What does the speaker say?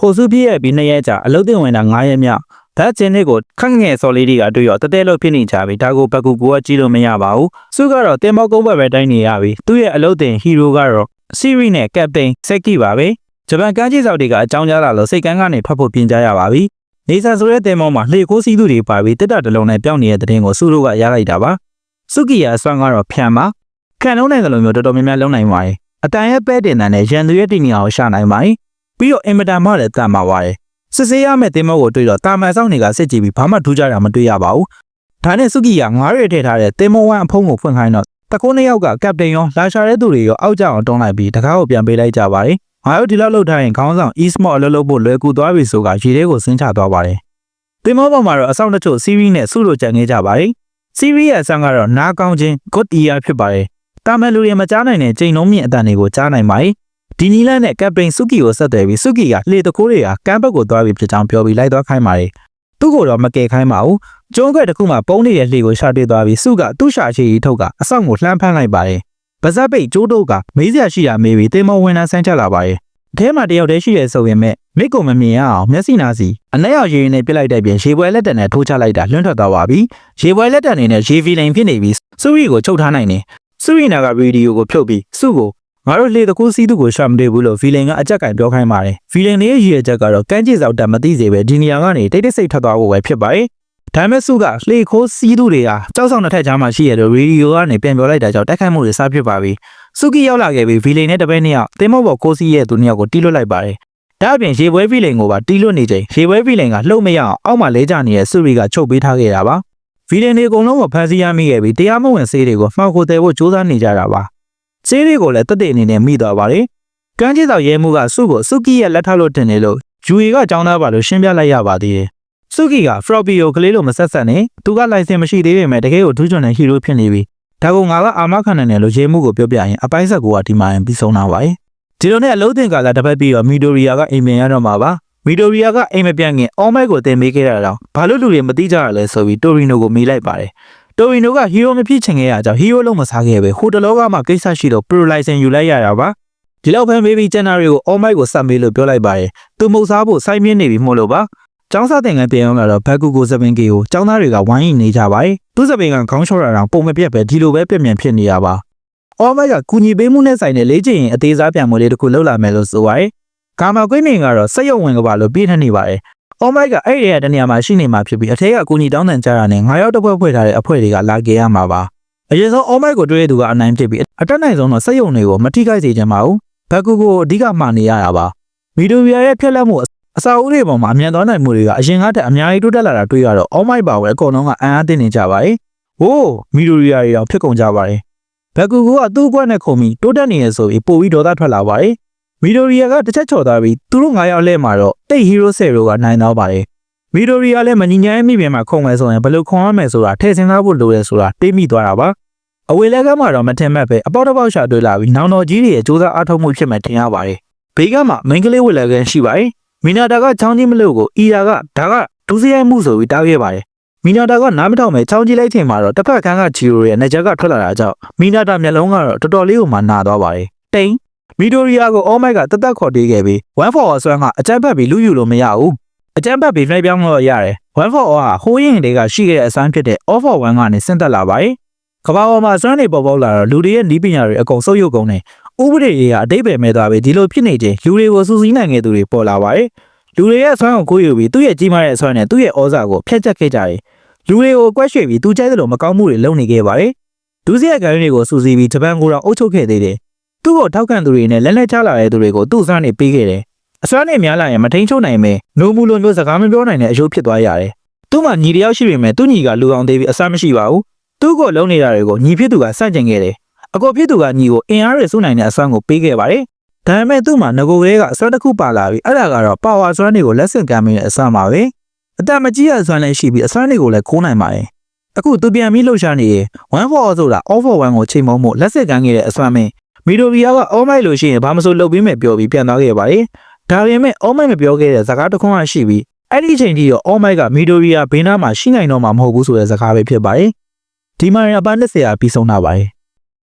ဟိုစုပြည့်ရဲ့ပြီးနှစ်ရက်ကြာအလုတ်တင်ဝင်တာ9ရက်မြောက်ဓာတ်ချင်းတွေကိုခန့်ငယ်စော်လေးတွေကတွေ့ရောတတဲလို့ဖြစ်နေကြပြီဒါကိုဘက်ကူကူကကြည့်လို့မရပါဘူးစုကတော့တင်မောကုန်းဘက်ပဲတိုင်းနေရပြီသူ့ရဲ့အလုတ်တင်ဟီရိုကတော့စီရီနဲ့ကပတိန်စက်ကီပါပဲဂျပန်ကမ်းခြေစောက်တွေကအကြောင်းကြားလာလို့စိတ်ကန်းကနေထွက်ဖို့ပြင်ကြရပါပြီနေဆာဆိုတဲ့တင်မောမှာလှေခိုးစီးသူတွေပါပြီးတက်တာတလုံးနဲ့ပြောင်းနေတဲ့တဲ့တင်ကိုစုတို့ကရလိုက်တာပါစုကီယာအစွမ်းကတော့ဖြန်ပါခံလုံးနိုင်တယ်လို့မျိုးတော်တော်များများလုံးနိုင်ပါတယ်အတန်ရဲ့ပဲတင်တန်နဲ့ရန်သူရဲ့တင်နေအောင်ရှာနိုင်ပါတယ် ပြီးတော့အင်မတန်မှလည်းတန်ပါပါတယ်စစ်စေးရမယ့်တင်မောကိုတွေ့တော့တာမန်ဆောင်တွေကစစ်ကြည့်ပြီးဘာမှထူးခြားတာမတွေ့ရပါဘူးဒါနဲ့စုကီယာငားရထည့်ထားတဲ့တင်မောဝမ်အဖုံးကိုဖွင့်ခိုင်းတော့တကုန်းနှစ်ယောက်ကကပတိန်ရောလာရှာတဲ့သူတွေရောအောက်ကျအောင်တွန်းလိုက်ပြီးတကားကိုပြန်ပေးလိုက်ကြပါတယ်ငါတို့ဒီလောက်လှုပ်ထားရင်ခေါင်းဆောင် e-smart အလုပ်လုပ်ဖို့လွယ်ကူသွားပြီဆိုကရေထဲကိုဆင်းချသွားပါတယ်တင်မောပေါ်မှာတော့အဆောင်တချို့ series နဲ့စုလို့ကြံခဲ့ကြပါတယ်။ series ရဲ့အဆောင်ကတော့နားကောင်းခြင်း good ear ဖြစ်ပါတယ်။တာမန်လူတွေမကြားနိုင်တဲ့ချိန်လုံးမြင့်အတန်တွေကိုကြားနိုင်ပါတယ်။ ဒီနီလန်နဲ့ကပတိန်စုကီကိုဆက်သွယ်ပြီးစုကီကလှေတကိုးတွေကကမ်းဘက်ကိုသွားပြီးဖြစ်ကြောင်းပြောပြီးလိုက်သွားခိုင်းပါတယ်။သူ့ကိုတော့မကယ်ခိုင်းပါဘူး။ကျုံးခွက်တစ်ခုမှပုံနေတဲ့လှေကိုရှာတွေ့သွားပြီးစုကသူ့ရှာချီကြီးထုတ်ကအဆောင်ကိုလှမ်းဖမ်းလိုက်ပါတယ်။ပါဇက်ပိတ်ကျိုးတုတ်ကမေးစရာရှိတာမေးပြီးတင်မောဝင်လာဆန်းချက်လာပါတယ်။အဲထဲမှာတယောက်တည်းရှိရဲဆိုရင်မဲ့မိတ်ကိုမမြင်ရအောင်မျက်စိနာစီအနက်ရောက်ရေရင်နဲ့ပြစ်လိုက်တဲ့ပြင်ရေပွဲလက်တံနဲ့ထိုးချလိုက်တာလွန့်ထွက်သွားပါပြီရေပွဲလက်တံနေနဲ့ရေဗီလိန်ဖြစ်နေပြီးစုရီကိုချုပ်ထားနိုင်တယ်စုရီနာကဗီဒီယိုကိုဖြုတ်ပြီးစုကို ငါတို့လေတကူစီးသူကိုရှာမတွေ့ဘူးလို့ဗီလိန်ကအကြက်ကင်ပြောခိုင်းပါတယ်ဗီလိန်လေးရဲ့ရည်ရချက်ကတော့ကန်းကျစ်စောက်တက်မသိစေပဲဒီနေရာကနေတိတ်တိတ်ဆိတ်ထွက်သွားဖို့ပဲဖြစ်ပါတယ်ဒါမဲ့စုကလှေခိုးစီးသူတွေကကြောက်ဆောင်တစ်ထက်ကြားမှာရှိရတဲ့ရေဒီယိုကနေပြန်ပြောလိုက်တာကြောင့်တိုက်ခိုက်မှုတွေစဖြစ်ပါပြီစုကီရောက်လာခဲ့ပြီးဗီလိန်နဲ့တပည့်နှစ်ယောက်တင်မောဘော်ကိုစီးရဲ့သူနှစ်ယောက်ကိုတီးလွတ်လိုက်ပါတယ်ဒါအပြင်ရေပွဲဖီလိန်ကိုပါတီးလွတ်နေချိန်ရေပွဲဖီလိန်ကလှုပ်မရအောင်အောက်မှာလဲကျနေတဲ့စုရီကချုပ်ပေးထားခဲ့တာပါဖီလိန်တွေအကုန်လုံးကိုဖမ်းဆီးရမိခဲ့ပြီးတရားမဝင်ဆေးတွေကိုမှောက်ခိုတယ်ဖို့စူးစမ်းနေကြတာပါ ဆေးတွေကိုလည်းတက်တဲ့အနေနဲ့မိသွားပါတယ်ကန်းချစ်တော်ရဲမှုကစုကိုစုကီရဲ့လက်ထပ်လို့တင်နေလို့ဂျူရီကကြောင်းသားပါလို့ရှင်းပြလိုက်ရပါသေးတယ်စုကီကဖရော့ပီယိုကလေးလိုမဆက်ဆက်နဲ့သူကလိုင်စင်မရှိသေးပေမဲ့တကယ်ကိုထူးချွန်တဲ့ဟီရိုဖြစ်နေပြီဒါကငါကအာမခံနိုင်တယ်လို့ရဲမှုကိုပြောပြရင်အပိုင်းဆက်ကိုကဒီမှာရင်ပြီးဆုံးသွားပါတယ်ဒီလိုနဲ့အလုံးတင်ကာလာတစ်ပတ်ပြီးတော့မီဒိုရီယာကအိမ်ပြန်ရတော့မှာပါမီဒိုရီယာကအိမ်မပြန်ခင်အော်မိုက်ကိုတင်ပေးခဲ့တာတော့ဘာလို့လူတွေမသိကြရလဲဆိုပြီးတိုရီနိုကိုမေးလိုက်ပါတယ် တိုရီနိုကဟီရိုမဖြစ်ချင်ခဲ့ရကြောင်းဟီရိုလုံးမစားခဲ့ပဲဟိုတလောကမှကိစ္စရှိတော့ပရိုလိုင်စင်ယူလိုက်ရတာပါဒီလောက်ဖမ်းပေးပြီးကျန်နာရီကိုအော်မိုက်ကိုစပ်မေးလို့ပြောလိုက်ပါတယ်သူမုတ်စားဖို့စိုင်းမြင့်နေပြီမို့လို့ပါကျောင်းစားတင်ကန်းပြန်ရောက်လာတော့ဘက်ကူကိုစပင်ကေကိုကျောင်းသားတွေကဝိုင်းရင်နေကြပါတယ်သူစပင်ကခေါင်းချော့တာတော့ပုံမပြတ်ပဲဒီလိုပဲပြက်မြန်ဖြစ်နေရပါအော်မိုက်ကကူညီပေးမှုနဲ့ဆိုင်တဲ့လေးချင်ရင်အသေးစားပြန်မွေးလေးတစ်ခုလောက်လာမယ်လို့ဆိုပါတယ်။ကာမကွင်းမြင်ကတော့စက်ရုံဝင်ကပါလို့ပြည့်ထနေပါတယ်။ Oh my god အဲ့ဒီရဲ့တနေရာမှာရှိနေမှာဖြစ်ပြီးအထက်ကကူညီတောင်းတန်ကြတာနဲ့ငါရောက်တစ်ဖွဲ့ဖွဲ့ထားတဲ့အဖွဲ့တွေကလာကြရမှာပါ။အရင်ဆုံး Oh my ကိုတွေ့တဲ့သူကအနိုင်ဖြစ်ပြီးအတက်နိုင်ဆုံးတော့စက်ရုံတွေကိုမထိခိုက်စေချင်ပါဘူး။ဘက်ကူကိုအဓိကမှာနေရတာပါ။မီဒိုဗီယာရဲ့ဖျက်လက်မှုအစာအုပ်တွေပေါ်မှာအမြန်သွားနိုင်မှုတွေကအရင်ကတည်းကအများကြီးတိုးတက်လာတာတွေ့ရတော့ Oh my ပါဝဲအကုန်လုံးကအံ့အားသင့်နေကြပါတယ်။ဟိုးမီဒိုဗီယာတွေတော့ဖြစ်ကုန်ကြပါတယ်။ဘက်ကူကသူ့အကွက်နဲ့ခုံပြီးတိုးတက်နေရဆိုပြီးပို့ပြီးဒေါသထွက်လာပါတယ်။ မီဒိုရီယာကတစ်ချက်ချော်သွားပြီးသူတို့၅ယောက်လဲမှာတော့တိတ်ဟီးရိုးဆယ်ရိုကနိုင်တော့ပါတယ်။မီဒိုရီယာလည်းမညီညာရဲ့မိပြန်မှာခုံမယ်ဆိုရင်ဘယ်လိုခုံရမယ်ဆိုတာထည့်စင်သားဖို့လိုရဲဆိုတာတွေးမိသွားတာပါ။အဝေလက်ကမှတော့မထင်မှတ်ပဲအပေါက်တစ်ပေါက်ရှာတွေ့လာပြီးနောင်တော်ကြီးတွေရဲ့စူးစမ်းအားထုတ်မှုဖြစ်မှထင်ရပါတယ်။ဘေးကမှမင်းကလေးဝေလကန်ရှိပါတယ်။မီနာတာကချောင်းကြီးမလို့ကိုအီယာကဒါကဒုစရိုက်မှုဆိုပြီးတားခဲ့ပါတယ်။မီနာတာကနားမထောင်မဲ့ချောင်းကြီးလိုက်ချိန်မှာတော့တစ်ဖက်ခန်းကဂျီရိုရဲ့နေချက်ကထွက်လာတာကြောင့်မီနာတာမျက်လုံးကတော့တော်တော်လေးကိုမှနာသွားပါတယ်။တိန် မီဒိုရီယာကိုအော်မိုက်ကတသက်ခေါ်တေးခဲ့ပြီး1 for all ဆွမ်းကအကြမ်းဖက်ပြီးလူယူလို့မရဘူးအကြမ်းဖက်ပြီး flight ပြောင်းလို့ရတယ်1 for all ဟာဟိုးရင်တွေကရှိခဲ့တဲ့အစွမ်းဖြစ်တဲ့ all for 1ကနေဆင့်သက်လာပါတယ်ကဘာပေါ်မှာစွမ်းတွေပေါ်ပေါက်လာတော့လူတွေရဲ့နီးပညာတွေအကုန်ဆုပ်ယုပ်ကုန်တယ်ဥပဒေတွေကအတိတ်ပဲမဲ့သွားပြီဒီလိုဖြစ်နေခြင်းလူတွေကိုစူးစီးနိုင်ခဲ့သူတွေပေါ်လာပါတယ်လူတွေရဲ့အစွမ်းကိုကိုးယူပြီးသူ့ရဲ့ကြီးမားတဲ့အစွမ်းနဲ့သူ့ရဲ့ဩဇာကိုဖျက်ချက်ခဲ့ကြတယ်လူတွေကိုကွက်ရွှေ့ပြီးသူကြိုက်သလိုမကောင်းမှုတွေလုပ်နေခဲ့ပါတယ်ဒုစရိုက်ကန်တွေကိုစူးစီးပြီးဂျပန်ကိုတော့အုပ်ချုပ်ခဲ့သေးတယ် သူ့ကိုထောက်ခံသူတွေနဲ့လက်လက်ချလာတဲ့သူတွေကိုသူ့စွမ်းနေပေးခဲ့တယ်။အစွမ်းနဲ့များလာရင်မထိန်ချုပ်နိုင်ပဲနိုမူလိုမျိုးစကားမပြောနိုင်တဲ့အယုတ်ဖြစ်သွားရတယ်။သူ့မှာညီတယောက်ရှိပေမဲ့သူ့ညီကလူအောင်သေးပြီးအစွမ်းမရှိပါဘူး။သူ့ကိုလုံးနေတာတွေကိုညီဖြစ်သူကစန့်ကျင်ခဲ့တယ်။အကိုဖြစ်သူကညီကိုအင်အားရစုနိုင်တဲ့အစွမ်းကိုပေးခဲ့ပါတယ်။ဒါပေမဲ့သူ့မှာငကိုကလေးကအစွမ်းတစ်ခုပါလာပြီးအဲ့ဒါကတော့ပါဝါစွမ်းတွေကိုလက်ဆင့်ကမ်းမိတဲ့အစွမ်းပါပဲ။အတမကြီးအစွမ်းလည်းရှိပြီးအစွမ်းတွေကိုလည်းခိုးနိုင်ပါတယ်။အခုသူပြန်ပြီးလှုပ်ရှားနေရင်1 for all ဆိုတာ all for 1ကိုချိန်မုံမှုလက်စစ်ကမ်းခဲ့တဲ့အစွမ်းမင်း မီဒိုဗီယာကအော်မိုက်လို့ရှိရင်ဘာမဆိုလုပ်ပြီးမယ်ပြောပြီးပြန်သွားခဲ့ပါတယ်။ဒါပေမဲ့အော်မိုက်မပြောခဲ့တဲ့ဇာကားတစ်ခွန်းကရှိပြီးအဲ့ဒီအချိန်ထိတော့အော်မိုက်ကမီဒိုဗီယာဘေးနားမှာရှိနိုင်တော့မှာမဟုတ်ဘူးဆိုတဲ့ဇာကားပဲဖြစ်ပါတယ်။ဒီမှာရပန်းလက်စရာပြီးဆုံးတာပါတယ်